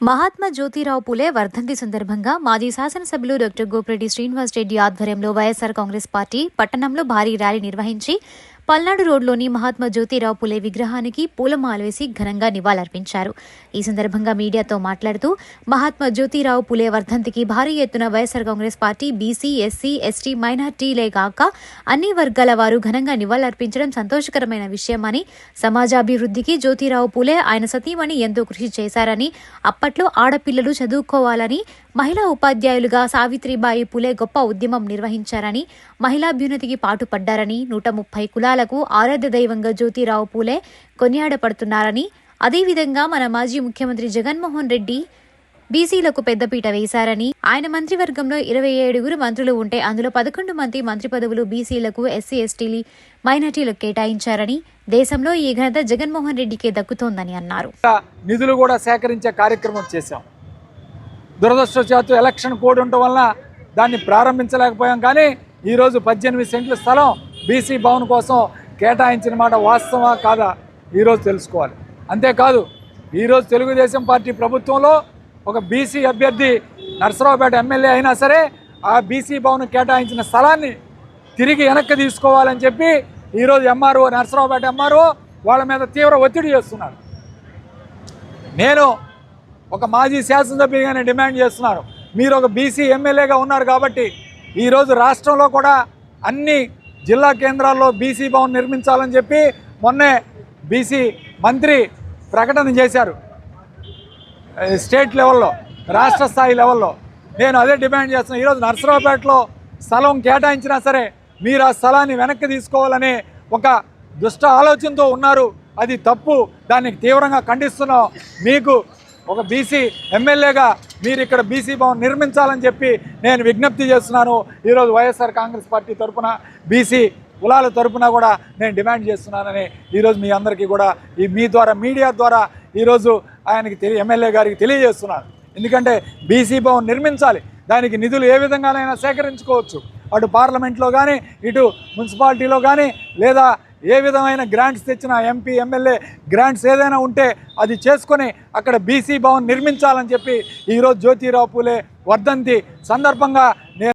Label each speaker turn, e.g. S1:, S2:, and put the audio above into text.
S1: మహాత్మా జ్యోతిరావు పులే వర్ధంతి సందర్భంగా మాజీ శాసనసభ్యులు డాక్టర్ గోపిరెడ్డి శ్రీనివాస్ రెడ్డి ఆధ్వర్యంలో వైఎస్సార్ కాంగ్రెస్ పార్టీ పట్టణంలో భారీ ర్యాలీ నిర్వహించి పల్నాడు రోడ్లోని మహాత్మా జ్యోతిరావు పులే విగ్రహానికి పూలమాల వేసి ఘనంగా నివాళులర్పించారు. ఈ సందర్భంగా మీడియాతో మాట్లాడుతూ మహాత్మా జ్యోతిరావు పులే వర్ధంతికి భారీ ఎత్తున YSR Congress party BC SC ST మైనార్టీలే కాక అన్ని వర్గాల వారు ఘనంగా నివాళులర్పించడం సంతోషకరమైన విషయమని సమాజాభివృద్ధికి జ్యోతిరావు పులే ఆయన సతీమణి ఎంతో కృషి చేశారని అప్పట్లో ఆడపిల్లలు చదువుకోవాలని మహిళా ఉపాధ్యాయులుగా సావిత్రిబాయి పులే గొప్ప ఉద్యమం నిర్వహించారని మహిళాభ్యున్నతికి పాటుపడ్డారని నూట ముప్పై కులాలకు ఆరాధ్య దైవంగా జ్యోతిరావు పూలే కొనియాడపడుతున్నారని అదేవిధంగా మన మాజీ ముఖ్యమంత్రి జగన్మోహన్ రెడ్డి బీసీలకు పెద్దపీట వేశారని ఆయన మంత్రివర్గంలో ఇరవై ఏడుగురు మంత్రులు ఉంటే అందులో పదకొండు మంది మంత్రి పదవులు బీసీలకు ఎస్సీ ఎస్టీలు మైనార్టీలకు కేటాయించారని దేశంలో ఈ ఘనత జగన్మోహన్ రెడ్డికే దక్కుతోందని అన్నారు.
S2: నిధులు కూడా సేకరించే కార్యక్రమం చేశాం. దురదృష్టవశాత్తు ఎలక్షన్ కోడ్ ఉండటం వలన దాన్ని ప్రారంభించలేకపోయాం కానీ ఈరోజు పద్దెనిమిది సెంట్ల స్థలం బీసీ భవన్ కోసం కేటాయించిన మాట వాస్తవా కాదా ఈరోజు తెలుసుకోవాలి. అంతేకాదు ఈరోజు తెలుగుదేశం పార్టీ ప్రభుత్వంలో ఒక బీసీ అభ్యర్థి నరసరావుపేట ఎమ్మెల్యే అయినా సరే ఆ బీసీ భవన్ కేటాయించిన స్థలాన్ని తిరిగి వెనక్కి తీసుకోవాలని చెప్పి ఈరోజు ఎంఆర్ఓ నరసరావుపేట ఎంఆర్ఓ వాళ్ళ మీద తీవ్ర ఒత్తిడి చేస్తున్నారు. నేను ఒక మాజీ శాసనసభ్యుడిగానే డిమాండ్ చేస్తున్నాను. మీరు ఒక బీసీ ఎమ్మెల్యేగా ఉన్నారు కాబట్టి ఈరోజు రాష్ట్రంలో కూడా అన్ని జిల్లా కేంద్రాల్లో బీసీ భవన్ నిర్మించాలని చెప్పి మొన్నే బీసీ మంత్రి ప్రకటన చేశారు. స్టేట్ లెవెల్లో రాష్ట్ర స్థాయి లెవెల్లో. నేను అదే డిమాండ్ చేస్తున్నాను ఈరోజు నర్సరావుపేటలో స్థలం కేటాయించినా సరే మీరు ఆ స్థలాన్ని వెనక్కి తీసుకోవాలనే ఒక దుష్ట ఆలోచనతో ఉన్నారు. అది తప్పు. దానికి తీవ్రంగా ఖండిస్తున్నాం. మీకు ఒక బీసీ ఎమ్మెల్యేగా మీరు ఇక్కడ బీసీ భవన్ నిర్మించాలని చెప్పి నేను విజ్ఞప్తి చేస్తున్నాను. ఈరోజు వైఎస్ఆర్ కాంగ్రెస్ పార్టీ తరఫున బీసీ కులాల తరఫున కూడా నేను డిమాండ్ చేస్తున్నానని ఈరోజు మీ అందరికీ కూడా ఈ మీ ద్వారా మీడియా ద్వారా ఈరోజు ఆయనకి తెలియ ఎమ్మెల్యే గారికి తెలియజేస్తున్నాను. ఎందుకంటే బీసీ భవన్ నిర్మించాలి దానికి నిధులు ఏ విధంగానైనా సేకరించుకోవచ్చు. అటు పార్లమెంట్లో కానీ ఇటు మున్సిపాలిటీలో కానీ లేదా ఏ విధమైన గ్రాంట్స్ తెచ్చిన ఎంపీ ఎమ్మెల్యే గ్రాంట్స్ ఏదైనా ఉంటే అది చేసుకొని అక్కడ బీసీ భవన్ నిర్మించాలని చెప్పి ఈరోజు జ్యోతిరావు పూలే వర్ధంతి సందర్భంగా నేను